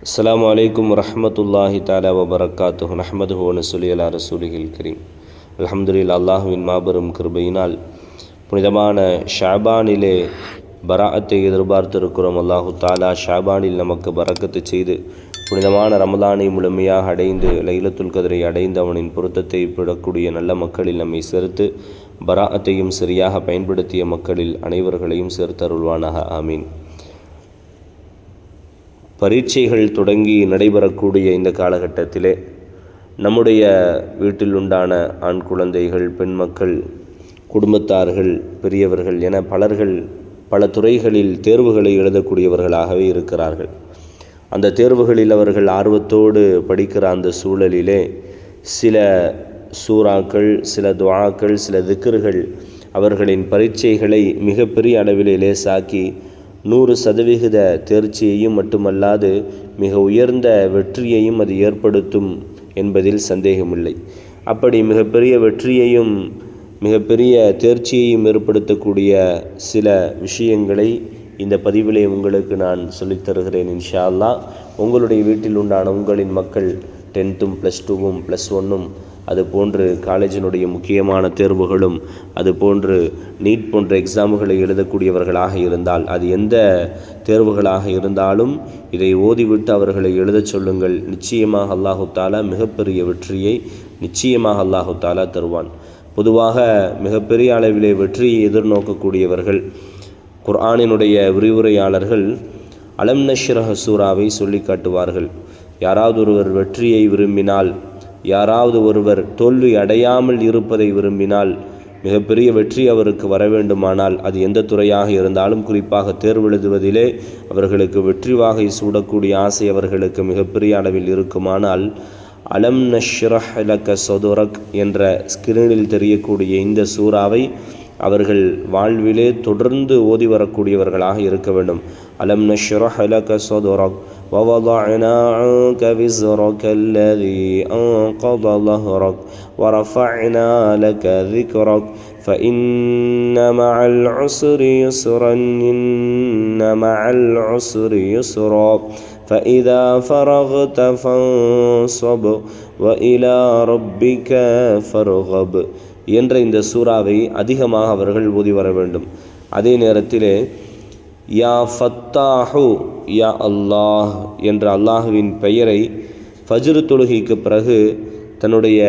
அஸ்லாம் அலைக்கும் வரஹ்மத்துல்லாஹி தாலா வபரக்காத்து அஹமது ஹோன சுலியலா ரசூலிகள் கரீம் அலமதுல்ல அல்லாஹுவின் மாபெரும் கிருபையினால் புனிதமான ஷாபானிலே பராஅத்தை எதிர்பார்த்திருக்கிறோம் அல்லாஹு தாலா ஷாபானில் நமக்கு பரக்கத்து செய்து புனிதமான ரமதானை முழுமையாக அடைந்து லைலத்துல் கதிரை அடைந்து அவனின் பொருத்தத்தை பெறக்கூடிய நல்ல மக்களில் நம்மை சேர்த்து பராஅத்தையும் சரியாக பயன்படுத்திய மக்களில் அனைவர்களையும் சேர்த்தருள்வானாக ஆமீன் பரீட்சைகள் தொடங்கி நடைபெறக்கூடிய இந்த காலகட்டத்திலே நம்முடைய வீட்டில் உண்டான ஆண் குழந்தைகள் பெண் மக்கள் குடும்பத்தார்கள் பெரியவர்கள் என பலர்கள் பல துறைகளில் தேர்வுகளை எழுதக்கூடியவர்களாகவே இருக்கிறார்கள். அந்த தேர்வுகளில் அவர்கள் ஆர்வத்தோடு படிக்கிற அந்த சூழலிலே சில சூறாக்கள் சில துவாக்கள் சில திக்கர்கள் அவர்களின் பரீட்சைகளை மிகப்பெரிய அளவிலே லேசாக்கி நூறு சதவிகித தேர்ச்சியையும் மட்டுமல்லாது மிக உயர்ந்த வெற்றியையும் அது ஏற்படுத்தும் என்பதில் சந்தேகமில்லை. அப்படி மிகப்பெரிய வெற்றியையும் மிகப்பெரிய தேர்ச்சியையும் ஏற்படுத்தக்கூடிய சில விஷயங்களை இந்த பதிவிலே உங்களுக்கு நான் சொல்லித் தருகிறேன் இன்ஷா அல்லா உங்களுடைய வீட்டில் உண்டான உங்களின் மக்கள் டென்த்தும் ப்ளஸ் டூவும் ப்ளஸ் ஒன்னும் அது போன்று காலேஜினுடைய முக்கியமான தேர்வுகளும் அது போன்று நீட் போன்ற எக்ஸாமுகளை எழுதக்கூடியவர்களாக இருந்தால் அது எந்த தேர்வுகளாக இருந்தாலும் இதை ஓதிவிட்டு அவர்களை எழுதச் சொல்லுங்கள். நிச்சயமாக அல்லாஹு தாலா மிகப்பெரிய வெற்றியை நிச்சயமாக அல்லாஹு தாலா தருவான். பொதுவாக மிகப்பெரிய அளவிலே வெற்றியை எதிர்நோக்கக்கூடியவர்கள் குர்ஆனினுடைய விரிவுரையாளர்கள் அலம் நஷ்ரஹ சூராவை சொல்லி காட்டுவார்கள். யாராவது ஒருவர் வெற்றியை விரும்பினால் யாராவது ஒருவர் தோல்வி அடையாமல் இருப்பதை விரும்பினால் மிகப்பெரிய வெற்றி அவருக்கு வர வேண்டுமானால் அது எந்த துறையாக இருந்தாலும் குறிப்பாக தேர்வெழுதுவதிலே அவர்களுக்கு வெற்றி வாகை சூடக்கூடிய ஆசை அவர்களுக்கு மிகப்பெரிய அளவில் இருக்குமானால் அலம் நஷ்ரஹ் லக்க சொதுரக் என்ற ஸ்கிரீனில் தெரியக்கூடிய இந்த சூறாவை அவர்கள் வாழ்விலே தொடர்ந்து ஓதி வரக்கூடியவர்களாக இருக்க வேண்டும். அலம் நஷ்ரஹ் லக்க சொதுரக் ووضعنا عنك وزرك الذي أنقض ظهرك ورفعنا لك ذكرك فإن مع العسر يسرا إن مع العسر يسرا فإذا فرغت فانصب وإلى ربك فارغب என்ற இந்த சூறாவை அதிகமாக அவர்கள் ஓதி வர வேண்டும் அதே நேரத்திலே யா ஃபத்தாஹு யா அல்லாஹ் என்ற அல்லாஹுவின் பெயரை ஃபஜ்ரு தொழுகைக்கு பிறகு தன்னுடைய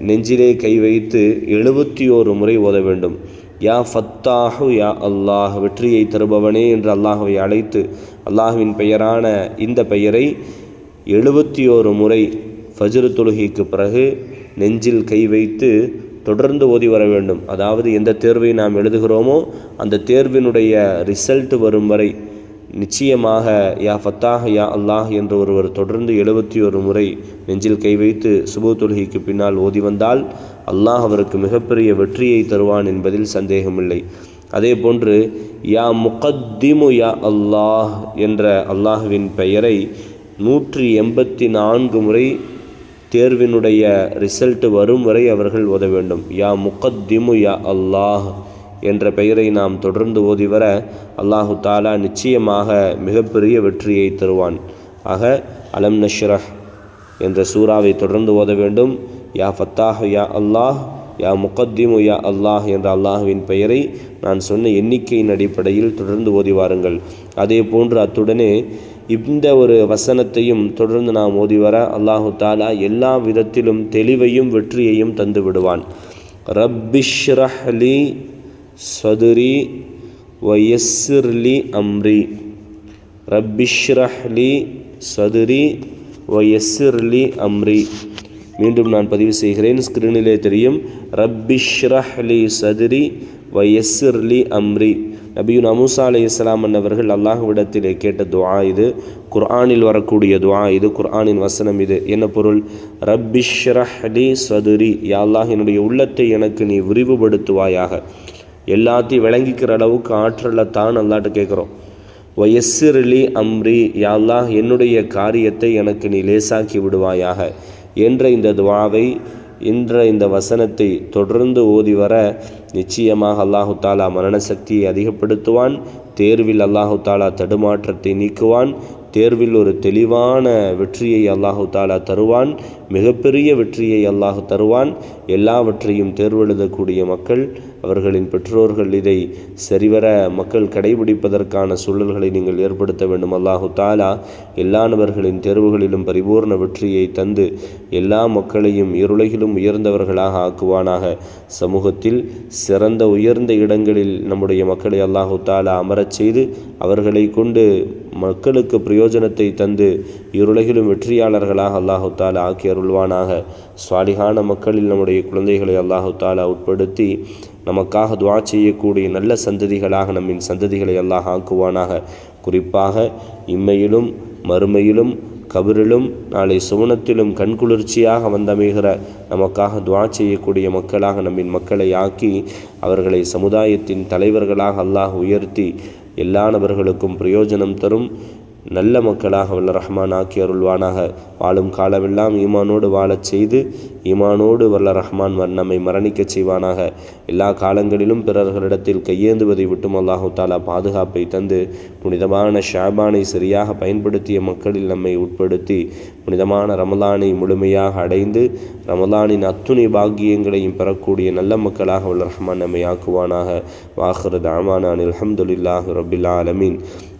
நெஞ்சிலே கை வைத்து எழுபத்தி ஓரு முறை ஓத வேண்டும். யா ஃபத்தாஹு யா அல்லாஹ் வெற்றியை தருபவனே என்று அல்லாஹுவை அழைத்து அல்லாஹுவின் பெயரான இந்த பெயரை எழுபத்தி ஓரு முறை ஃபஜ்ரு தொழுகைக்கு பிறகு நெஞ்சில் கை வைத்து தொடர்ந்து ஓதி வர வேண்டும். அதாவது எந்த தேர்வை நாம் எழுதுகிறோமோ அந்த தேர்வினுடைய ரிசல்ட் வரும் வரை நிச்சயமாக யா ஃபத்தாஹ் யா அல்லாஹ் என்று ஒருவர் தொடர்ந்து எழுபத்தி ஒரு முறை நெஞ்சில் கை வைத்து சுபு தொழுகைக்கு பின்னால் ஓதி வந்தால் அல்லாஹ் அவருக்கு மிகப்பெரிய வெற்றியை தருவான் என்பதில் சந்தேகமில்லை. அதே போன்று யா முகத்திமு யா அல்லாஹ் என்ற அல்லாஹுவின் பெயரை நூற்றி எண்பத்தி நான்கு முறை தேர்வினுடைய ரிசல்ட் வரும் வரை அவர்கள் ஓத வேண்டும். யா முக்கத்திமு யா அல்லாஹ் என்ற பெயரை நாம் தொடர்ந்து ஓதி வர அல்லாஹு தாலா நிச்சயமாக மிகப்பெரிய வெற்றியை தருவான். ஆக அலம் நஷ்ரஹ் என்ற சூறாவை தொடர்ந்து ஓத வேண்டும். யா ஃபத்தாஹ் யா அல்லாஹ் யா முக்கத்திமு யா அல்லாஹ் என்ற அல்லாஹுவின் பெயரை நான் சொன்ன எண்ணிக்கையின் அடிப்படையில் தொடர்ந்து ஓதி வாருங்கள். அதே போன்று அத்துடனே இந்த ஒரு வசனத்தையும் தொடர்ந்து நாம் ஓதி வர அல்லாஹு தாலா எல்லா விதத்திலும் தெளிவையும் வெற்றியையும் தந்து விடுவான். ரப்பிஷ்ரஹ்லி சதுரி வயஸ்ஸிர்லி அம்ரி. ரப்பிஷ்ரஹ்லி சதுரி வயஸ்ஸிர்லி அம்ரி. மீண்டும் நான் பதிவு செய்கிறேன். ஸ்கிரீனிலே தெரியும். ரப்பிஷ்ரஹ்லி சதுரி வயஸ்ஸிர்லி அம்ரி. நபியுன் அமுசா அலி இஸ்லாம் அன்னவர்கள் அல்லாஹுவிடத்திலே கேட்ட துவா இது. குர்ஆனில் வரக்கூடிய துவா இது. குர்ஆனின் வசனம் இது. என்ன பொருள்? ரப்பிஷ்ரஹ்லி சதுரி. யாழ்லாஹ் என்னுடைய உள்ளத்தை எனக்கு நீ விரிவுபடுத்துவாயாக. எல்லாத்தையும் விளங்கிக்கிற அளவுக்கு ஆற்றலை தான் அல்லாட்டு கேட்குறோம். வயசிரலி அம்ரி. யாழ்லாஹ் என்னுடைய காரியத்தை எனக்கு நீ லேசாக்கி விடுவாயாக. என்ற இந்த துவாவை என்ற இந்த வசனத்தை தொடர்ந்து ஓதி வர நிச்சயமாக அல்லாஹு தாலா மரண சக்தியை அதிகப்படுத்துவான் தேர்வில் அல்லாஹு தாலா தடுமாற்றத்தை நீக்குவான் தேர்வில் ஒரு தெளிவான வெற்றியை அல்லாஹு தாலா தருவான். மிகப்பெரிய வெற்றியை அல்லாஹ் தருவான். எல்லாவற்றையும் தேர்வெழுதக்கூடிய மக்கள் அவர்களின் பெற்றோர்கள் இதை சரிவர மக்கள் கடைபிடிப்பதற்கான சூழல்களை நீங்கள் ஏற்படுத்த வேண்டும். அல்லாஹு தாலா எல்லா நபர்களின் தேர்வுகளிலும் பரிபூர்ண வெற்றியை தந்து எல்லா மக்களையும் இருளகிலும் உயர்ந்தவர்களாக ஆக்குவானாக. சமூகத்தில் சிறந்த உயர்ந்த இடங்களில் நம்முடைய மக்களை அல்லாஹு தாலா அமரச் செய்து அவர்களை கொண்டு மக்களுக்கு பிரயோஜனத்தை தந்து இருலகிலும் வெற்றியாளர்களாக அல்லாஹு தாலா ஆக்கி அருள்வானாக. சுவாலிகான மக்களில் நம்முடைய குழந்தைகளை அல்லாஹு தாலா உட்படுத்தி நமக்காக துவா செய்யக்கூடிய நல்ல சந்ததிகளாக நம்மின் சந்ததிகளை அல்லாஹ் ஆக்குவானாக. குறிப்பாக இம்மையிலும் மறுமையிலும் கபிரிலும் நாளை சுவனத்திலும் கண்குளிர்ச்சியாக வந்தமைகிற நமக்காக துவா செய்யக்கூடிய மக்களாக நம்மின் மக்களை ஆக்கி அவர்களை சமுதாயத்தின் தலைவர்களாக அல்லாஹ் உயர்த்தி எல்லா நபர்களுக்கும் பிரயோஜனம் தரும். நல்ல மக்களாக வல்ல ரஹ்மான் ஆக்கி அருள்வானாக. வாழும் காலமெல்லாம் ஈமானோடு வாழச் செய்து ஈமானோடு வல்ல ரஹ்மான் நம்மை மரணிக்கச் செய்வானாக. எல்லா காலங்களிலும் பிறர்களிடத்தில் கையேந்துவதை விட்டும் அல்லாஹு தாலா பாதுகாப்பை தந்து புனிதமான ஷாபானை சரியாக பயன்படுத்திய மக்களில் நம்மை உட்படுத்தி புனிதமான ரமலானை முழுமையாக அடைந்து ரமலானின் அத்துணை பாக்கியங்களையும் பெறக்கூடிய நல்ல மக்களாக வல்ல ரஹ்மான் நம்மை ஆக்குவானாக. வாஹர் தாமானான் அலமதுல்லாஹ் ரபில் ஆலமீன்.